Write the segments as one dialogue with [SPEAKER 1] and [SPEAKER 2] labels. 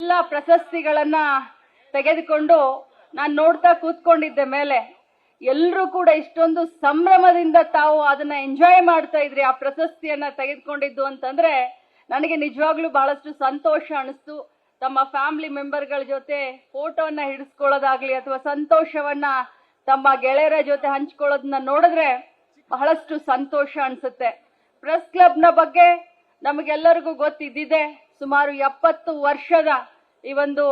[SPEAKER 1] ಎಲ್ಲ ಪ್ರಶಸ್ತಿಗಳನ್ನ ತೆಗೆದುಕೊಂಡು ನಾನು ನೋಡ್ತಾ ಕೂತ್ಕೊಂಡಿದ್ದೆ ಮೇಲೆ. ಎಲ್ಲರೂ ಕೂಡ ಇಷ್ಟೊಂದು ಸಂಭ್ರಮದಿಂದ ತಾವು ಅದನ್ನ ಎಂಜಾಯ್ ಮಾಡ್ತಾ ಇದ್ರಿ, ಆ ಪ್ರಶಸ್ತಿಯನ್ನ ತೆಗೆದುಕೊಂಡಿದ್ದು ಅಂತಂದ್ರೆ ನನಗೆ ನಿಜವಾಗ್ಲೂ ಬಹಳಷ್ಟು ಸಂತೋಷ ಅನಿಸ್ತು. ತಮ್ಮ ಫ್ಯಾಮಿಲಿ ಮೆಂಬರ್ಗಳ ಜೊತೆ ಫೋಟೋವನ್ನ ಹಿಡಿಸ್ಕೊಳ್ಳೋದಾಗ್ಲಿ ಅಥವಾ ಸಂತೋಷವನ್ನ ತಮ್ಮ ಗೆಳೆಯರ ಜೊತೆ ಹಂಚ್ಕೊಳ್ಳೋದನ್ನ ನೋಡಿದ್ರೆ ಬಹಳಷ್ಟು ಸಂತೋಷ ಅನ್ಸುತ್ತೆ. ಪ್ರೆಸ್ ಕ್ಲಬ್ನ ಬಗ್ಗೆ ನಮಗೆಲ್ಲರಿಗೂ ಗೊತ್ತಿದ್ದಿದೆ. ಸುಮಾರು ಎಪ್ಪತ್ತು ವರ್ಷದ ಈ ಒಂದು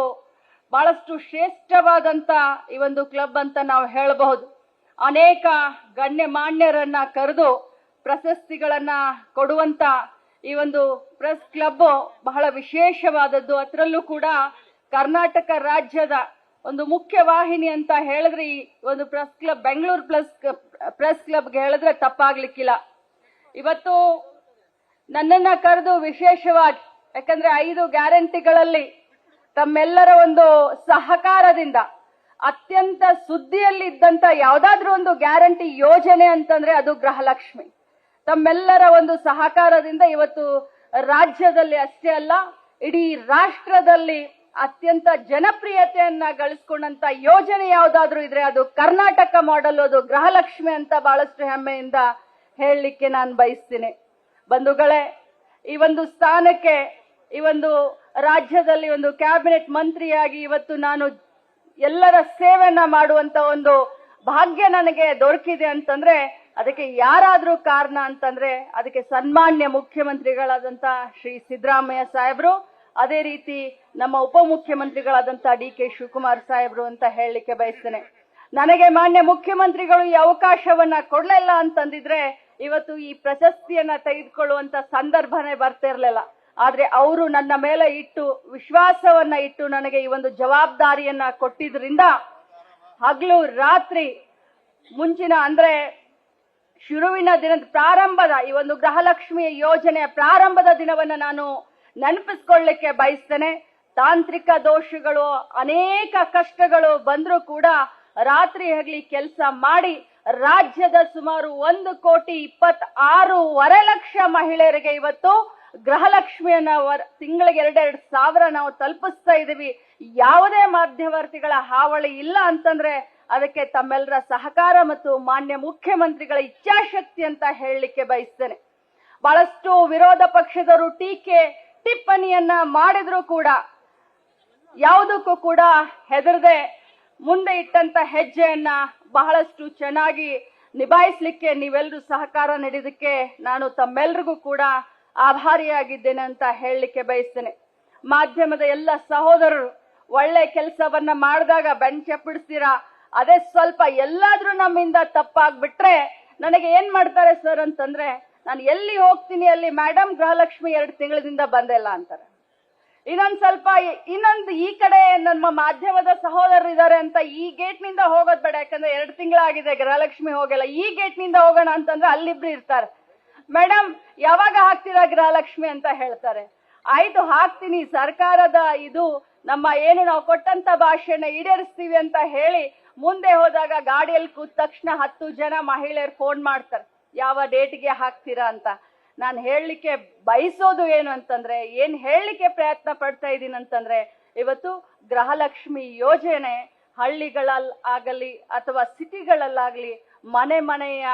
[SPEAKER 1] ಬಹಳಷ್ಟು ಶ್ರೇಷ್ಠವಾದಂತ ಈ ಒಂದು ಕ್ಲಬ್ ಅಂತ ನಾವು ಹೇಳಬಹುದು. ಅನೇಕ ಗಣ್ಯ ಮಾನ್ಯರನ್ನ ಕರೆದು ಪ್ರಶಸ್ತಿಗಳನ್ನ ಕೊಡುವಂತ ಈ ಒಂದು ಪ್ರೆಸ್ ಕ್ಲಬ್ ಬಹಳ ವಿಶೇಷವಾದದ್ದು. ಅದರಲ್ಲೂ ಕೂಡ ಕರ್ನಾಟಕ ರಾಜ್ಯದ ಒಂದು ಮುಖ್ಯ ವಾಹಿನಿ ಅಂತ ಹೇಳಿದ್ರೆ ಈ ಒಂದು press club, Bengaluru plus press ಕ್ಲಬ್ಗೆ ಹೇಳಿದ್ರೆ ತಪ್ಪಾಗ್ಲಿಕ್ಕಿಲ್ಲ. ಇವತ್ತು ನನ್ನನ್ನ ಕರೆದು ವಿಶೇಷವಾಗಿ ಯಾಕಂದ್ರೆ ಐದು ಗ್ಯಾರಂಟಿಗಳಲ್ಲಿ ತಮ್ಮೆಲ್ಲರ ಒಂದು ಸಹಕಾರದಿಂದ, ಅತ್ಯಂತ ಸುದ್ದಿಯಲ್ಲಿ ಇದ್ದಂತ ಯಾವ್ದಾದ್ರೂ ಒಂದು ಗ್ಯಾರಂಟಿ ಯೋಜನೆ ಅಂತಂದ್ರೆ ಅದು ಗೃಹಲಕ್ಷ್ಮಿ. ತಮ್ಮೆಲ್ಲರ ಒಂದು ಸಹಕಾರದಿಂದ ಇವತ್ತು ರಾಜ್ಯದಲ್ಲಿ ಅಷ್ಟೇ ಅಲ್ಲ, ಇಡೀ ರಾಷ್ಟ್ರದಲ್ಲಿ ಅತ್ಯಂತ ಜನಪ್ರಿಯತೆಯನ್ನ ಗಳಿಸ್ಕೊಂಡಂತ ಯೋಜನೆ ಯಾವ್ದಾದ್ರು ಇದ್ರೆ ಅದು ಕರ್ನಾಟಕ ಮಾಡೆಲ್ ಅದು ಗೃಹಲಕ್ಷ್ಮಿ ಅಂತ ಬಹಳಷ್ಟು ಹೆಮ್ಮೆಯಿಂದ ಹೇಳಲಿಕ್ಕೆ ನಾನು ಬಯಸ್ತೀನಿ. ಬಂಧುಗಳೇ, ಈ ಒಂದು ಸ್ಥಾನಕ್ಕೆ ಈ ಒಂದು ರಾಜ್ಯದಲ್ಲಿ ಒಂದು ಕ್ಯಾಬಿನೆಟ್ ಮಂತ್ರಿಯಾಗಿ ಇವತ್ತು ನಾನು ಎಲ್ಲರ ಸೇವೆಯನ್ನ ಮಾಡುವಂತ ಒಂದು ಭಾಗ್ಯ ನನಗೆ ದೊರಕಿದೆ ಅಂತಂದ್ರೆ ಅದಕ್ಕೆ ಯಾರಾದ್ರೂ ಕಾರಣ ಅಂತಂದ್ರೆ ಅದಕ್ಕೆ ಸನ್ಮಾನ್ಯ ಮುಖ್ಯಮಂತ್ರಿಗಳಾದಂತ ಶ್ರೀ ಸಿದ್ದರಾಮಯ್ಯ ಸಾಹೇಬ್ರು, ಅದೇ ರೀತಿ ನಮ್ಮ ಉಪಮುಖ್ಯಮಂತ್ರಿಗಳಾದಂತ ಡಿ ಕೆ ಶಿವಕುಮಾರ್ ಸಾಹೇಬ್ರು ಅಂತ ಹೇಳಲಿಕ್ಕೆ ಬಯಸ್ತೇನೆ. ನನಗೆ ಮಾನ್ಯ ಮುಖ್ಯಮಂತ್ರಿಗಳು ಈ ಅವಕಾಶವನ್ನ ಕೊಡ್ಲಿಲ್ಲ ಅಂತಂದಿದ್ರೆ ಇವತ್ತು ಈ ಪ್ರಶಸ್ತಿಯನ್ನ ತೆಗೆದುಕೊಳ್ಳುವಂತ ಸಂದರ್ಭನೇ ಬರ್ತಿರ್ಲಿಲ್ಲ ಆದ್ರೆ ಅವರು ನನ್ನ ಮೇಲೆ ಇಟ್ಟು ವಿಶ್ವಾಸವನ್ನ ಇಟ್ಟು ನನಗೆ ಈ ಒಂದು ಜವಾಬ್ದಾರಿಯನ್ನ ಕೊಟ್ಟಿದ್ರಿಂದ ಹಗಲು ರಾತ್ರಿ ಮುಂಚಿನ ಅಂದ್ರೆ ಶುರುವಿನ ದಿನದ ಪ್ರಾರಂಭದ ಈ ಒಂದು ಗೃಹಲಕ್ಷ್ಮಿಯ ಯೋಜನೆಯ ಪ್ರಾರಂಭದ ದಿನವನ್ನ ನಾನು ನೆನಪಿಸ್ಕೊಳ್ಳಿಕ್ಕೆ ಬಯಸ್ತೇನೆ. ತಾಂತ್ರಿಕ ದೋಷಗಳು, ಅನೇಕ ಕಷ್ಟಗಳು ಬಂದರೂ ಕೂಡ ರಾತ್ರಿ ಹಗಲಿ ಕೆಲಸ ಮಾಡಿ ರಾಜ್ಯದ ಸುಮಾರು ಒಂದು ಕೋಟಿ ಇಪ್ಪತ್ತಾರೂವರೆ ಲಕ್ಷ ಮಹಿಳೆಯರಿಗೆ ಇವತ್ತು ಗೃಹಲಕ್ಷ್ಮಿಯನ್ನ ತಿಂಗಳಿಗೆ ಎರಡೆರಡು ಸಾವಿರ ನಾವು ತಲುಪಿಸ್ತಾ ಇದ್ದೀವಿ ಯಾವುದೇ ಮಧ್ಯವರ್ತಿಗಳ ಹಾವಳಿ ಇಲ್ಲ ಅಂತಂದ್ರೆ ಅದಕ್ಕೆ ತಮ್ಮೆಲ್ಲರ ಸಹಕಾರ ಮತ್ತು ಮಾನ್ಯ ಮುಖ್ಯಮಂತ್ರಿಗಳ ಇಚ್ಛಾಶಕ್ತಿ ಅಂತ ಹೇಳಲಿಕ್ಕೆ ಬಯಸ್ತೇನೆ. ಬಹಳಷ್ಟು ವಿರೋಧ ಪಕ್ಷದವರು ಟೀಕೆ, ಟಿಪ್ಪಣಿಯನ್ನ ಮಾಡಿದ್ರು ಕೂಡ ಯಾವುದಕ್ಕೂ ಕೂಡ ಹೆದರದೆ ಮುಂದೆ ಇಟ್ಟಂತ ಹೆಜ್ಜೆಯನ್ನ ಬಹಳಷ್ಟು ಚೆನ್ನಾಗಿ ನಿಭಾಯಿಸ್ಲಿಕ್ಕೆ ನೀವೆಲ್ಲರೂ ಸಹಕಾರ ನೀಡಿದಕ್ಕೆ ನಾನು ತಮ್ಮೆಲ್ರಿಗೂ ಕೂಡ ಆಭಾರಿಯಾಗಿದ್ದೇನೆ ಅಂತ ಹೇಳಲಿಕ್ಕೆ ಬಯಸ್ತೇನೆ. ಮಾಧ್ಯಮದ ಎಲ್ಲ ಸಹೋದರರು, ಒಳ್ಳೆ ಕೆಲಸವನ್ನ ಮಾಡಿದಾಗ ಬೆಂಚಪ್ಪಿಡ್ತೀರಾ ಅದೇ ಸ್ವಲ್ಪ ಎಲ್ಲಾದ್ರೂ ನಮ್ಮಿಂದ ತಪ್ಪಾಗ್ಬಿಟ್ರೆ ನನಗೆ ಏನ್ ಮಾಡ್ತಾರೆ ಸರ್ ಅಂತಂದ್ರೆ, ನಾನು ಎಲ್ಲಿ ಹೋಗ್ತೀನಿ ಅಲ್ಲಿ ಮೇಡಮ್ ಗೃಹಲಕ್ಷ್ಮಿ ಎರಡು ತಿಂಗಳಿಂದ ಬಂದಿಲ್ಲ ಅಂತಾರೆ. ಇನ್ನೊಂದ್ ಸ್ವಲ್ಪ ಇನ್ನೊಂದು ಈ ಕಡೆ ನಮ್ಮ ಮಾಧ್ಯಮದ ಸಹೋದರರು ಇದ್ದಾರೆ ಅಂತ ಈ ಗೇಟ್ನಿಂದ ಹೋಗೋದ್ ಬೇಡ. ಯಾಕಂದ್ರೆ ಎರಡು ತಿಂಗಳಾಗಿದೆ ಗೃಹಲಕ್ಷ್ಮಿ ಹೋಗಲ್ಲ. ಈ ಗೇಟ್ನಿಂದ ಹೋಗೋಣ ಅಂತಂದ್ರೆ ಅಲ್ಲಿಬ್ರು ಇರ್ತಾರೆ. ಮೇಡಮ್, ಯಾವಾಗ ಹಾಕ್ತೀರಾ ಗೃಹಲಕ್ಷ್ಮಿ ಅಂತ ಹೇಳ್ತಾರೆ. ಆಯ್ತು, ಹಾಕ್ತೀನಿ. ಸರ್ಕಾರದ ಇದು ನಮ್ಮ ಏನು ನಾವು ಕೊಟ್ಟಂತ ಭಾಷೆನ ಈಡೇರಿಸ್ತೀವಿ ಅಂತ ಹೇಳಿ ಮುಂದೆ ಹೋದಾಗ ಗಾಡಿಯಲ್ಲಿ ಕೂತ ತಕ್ಷಣ ಹತ್ತು ಜನ ಮಹಿಳೆಯರು ಫೋನ್ ಮಾಡ್ತಾರೆ. ಯಾವ ಡೇಟ್ಗೆ ಹಾಕ್ತೀರಾ ಅಂತ. ನಾನು ಹೇಳಲಿಕ್ಕೆ ಬಯಸೋದು ಏನು ಅಂತಂದ್ರೆ, ಏನ್ ಹೇಳಲಿಕ್ಕೆ ಪ್ರಯತ್ನ ಪಡ್ತಾ ಇದ್ದೀನಿ ಅಂತಂದ್ರೆ, ಇವತ್ತು ಗೃಹಲಕ್ಷ್ಮಿ ಯೋಜನೆ ಹಳ್ಳಿಗಳಲ್ಲಿ ಆಗಲಿ ಅಥವಾ ಸಿಟಿಗಳಲ್ಲಾಗಲಿ ಮನೆ ಮನೆಯ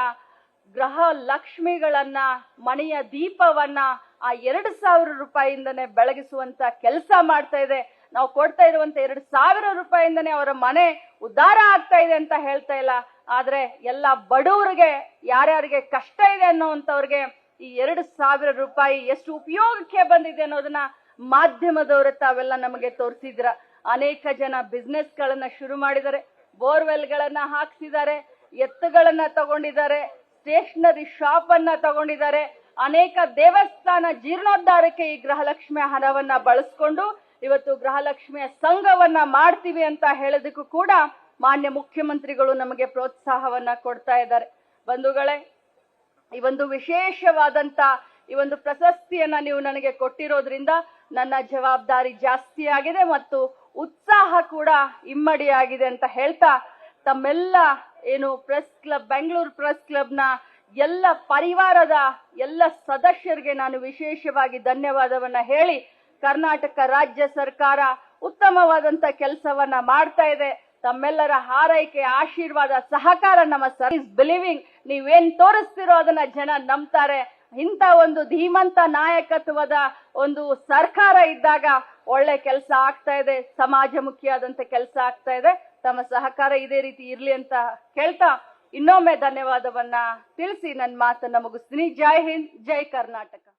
[SPEAKER 1] ಗೃಹ ಲಕ್ಷ್ಮಿಗಳನ್ನ ಮನೆಯ ದೀಪವನ್ನ ಆ ಎರಡು ಸಾವಿರ ರೂಪಾಯಿಂದನೇ ಬೆಳಗಿಸುವಂತ ಕೆಲಸ ಮಾಡ್ತಾ ಇದೆ. ನಾವು ಕೊಡ್ತಾ ಇರುವಂತ ಎರಡು ಸಾವಿರ ರೂಪಾಯಿಂದನೇ ಅವರ ಮನೆ ಉದ್ಧಾರ ಆಗ್ತಾ ಇದೆ ಅಂತ ಹೇಳ್ತಾ ಇಲ್ಲ. ಆದ್ರೆ ಎಲ್ಲ ಬಡವರಿಗೆ, ಯಾರ್ಯಾರಿಗೆ ಕಷ್ಟ ಇದೆ ಅನ್ನೋಂಥವ್ರಿಗೆ ಈ ಎರಡು ಸಾವಿರ ರೂಪಾಯಿ ಎಷ್ಟು ಉಪಯೋಗಕ್ಕೆ ಬಂದಿದೆ ಅನ್ನೋದನ್ನ ಮಾಧ್ಯಮದವರ ತಾವೆಲ್ಲ ನಮಗೆ ತೋರಿಸಿದ್ರ. ಅನೇಕ ಜನ ಬಿಸ್ನೆಸ್ ಗಳನ್ನ ಶುರು ಮಾಡಿದ್ದಾರೆ. ಬೋರ್ವೆಲ್ ಗಳನ್ನ ಹಾಕ್ಸಿದ್ದಾರೆ. ಎತ್ತುಗಳನ್ನ ತಗೊಂಡಿದ್ದಾರೆ. ಸ್ಟೇಷನರಿ ಶಾಪ್ ಅನ್ನ ತಗೊಂಡಿದ್ದಾರೆ. ಅನೇಕ ದೇವಸ್ಥಾನ ಜೀರ್ಣೋದ್ಧಾರಕ್ಕೆ ಈ ಗೃಹಲಕ್ಷ್ಮಿ ಹಣವನ್ನ ಬಳಸ್ಕೊಂಡು ಇವತ್ತು ಗೃಹಲಕ್ಷ್ಮಿಯ ಸಂಘವನ್ನ ಮಾಡ್ತೀವಿ ಅಂತ ಹೇಳೋದಕ್ಕೂ ಕೂಡ ಮಾನ್ಯ ಮುಖ್ಯಮಂತ್ರಿಗಳು ನಮಗೆ ಪ್ರೋತ್ಸಾಹವನ್ನ ಕೊಡ್ತಾ ಇದ್ದಾರೆ. ಬಂಧುಗಳೇ, ಈ ಒಂದು ವಿಶೇಷವಾದಂತ ಈ ಒಂದು ಪ್ರಶಸ್ತಿಯನ್ನ ನೀವು ನನಗೆ ಕೊಟ್ಟಿರೋದ್ರಿಂದ ನನ್ನ ಜವಾಬ್ದಾರಿ ಜಾಸ್ತಿ ಆಗಿದೆ ಮತ್ತು ಉತ್ಸಾಹ ಕೂಡ ಇಮ್ಮಡಿಯಾಗಿದೆ ಅಂತ ಹೇಳ್ತಾ ತಮ್ಮೆಲ್ಲ ಏನು ಪ್ರೆಸ್ ಕ್ಲಬ್, ಬೆಂಗಳೂರು ಪ್ರೆಸ್ ಕ್ಲಬ್ನ ಎಲ್ಲ ಪರಿವಾರದ ಎಲ್ಲ ಸದಸ್ಯರಿಗೆ ನಾನು ವಿಶೇಷವಾಗಿ ಧನ್ಯವಾದವನ್ನ ಹೇಳಿ, ಕರ್ನಾಟಕ ರಾಜ್ಯ ಸರ್ಕಾರ ಉತ್ತಮವಾದಂತ ಕೆಲಸವನ್ನ ಮಾಡ್ತಾ ಇದೆ. ತಮ್ಮೆಲ್ಲರ ಹಾರೈಕೆ, ಆಶೀರ್ವಾದ, ಸಹಕಾರ ನಮ್ಮ ಸರ್ವಿಸ್ ಬಿಲೀವಿಂಗ್ ನೀವೇನ್ ತೋರಿಸ್ತಿರೋ ಅದನ್ನ ಜನ ನಂಬ್ತಾರೆ. ಇಂಥ ಒಂದು ಧೀಮಂತ ನಾಯಕತ್ವದ ಒಂದು ಸರ್ಕಾರ ಇದ್ದಾಗ ಒಳ್ಳೆ ಕೆಲಸ ಆಗ್ತಾ ಇದೆ, ಸಮಾಜಮುಖಿಯಾದಂತ ಕೆಲಸ ಆಗ್ತಾ ಇದೆ. ತಮ್ಮ ಸಹಕಾರ ಇದೇ ರೀತಿ ಇರ್ಲಿ ಅಂತ ಕೇಳ್ತಾ ಇನ್ನೊಮ್ಮೆ ಧನ್ಯವಾದವನ್ನ ತಿಳಿಸಿ ನನ್ನ ಮಾತನ್ನ ಮುಗಿಸ್ತೀನಿ. ಜೈ ಹಿಂದ್, ಜೈ ಕರ್ನಾಟಕ.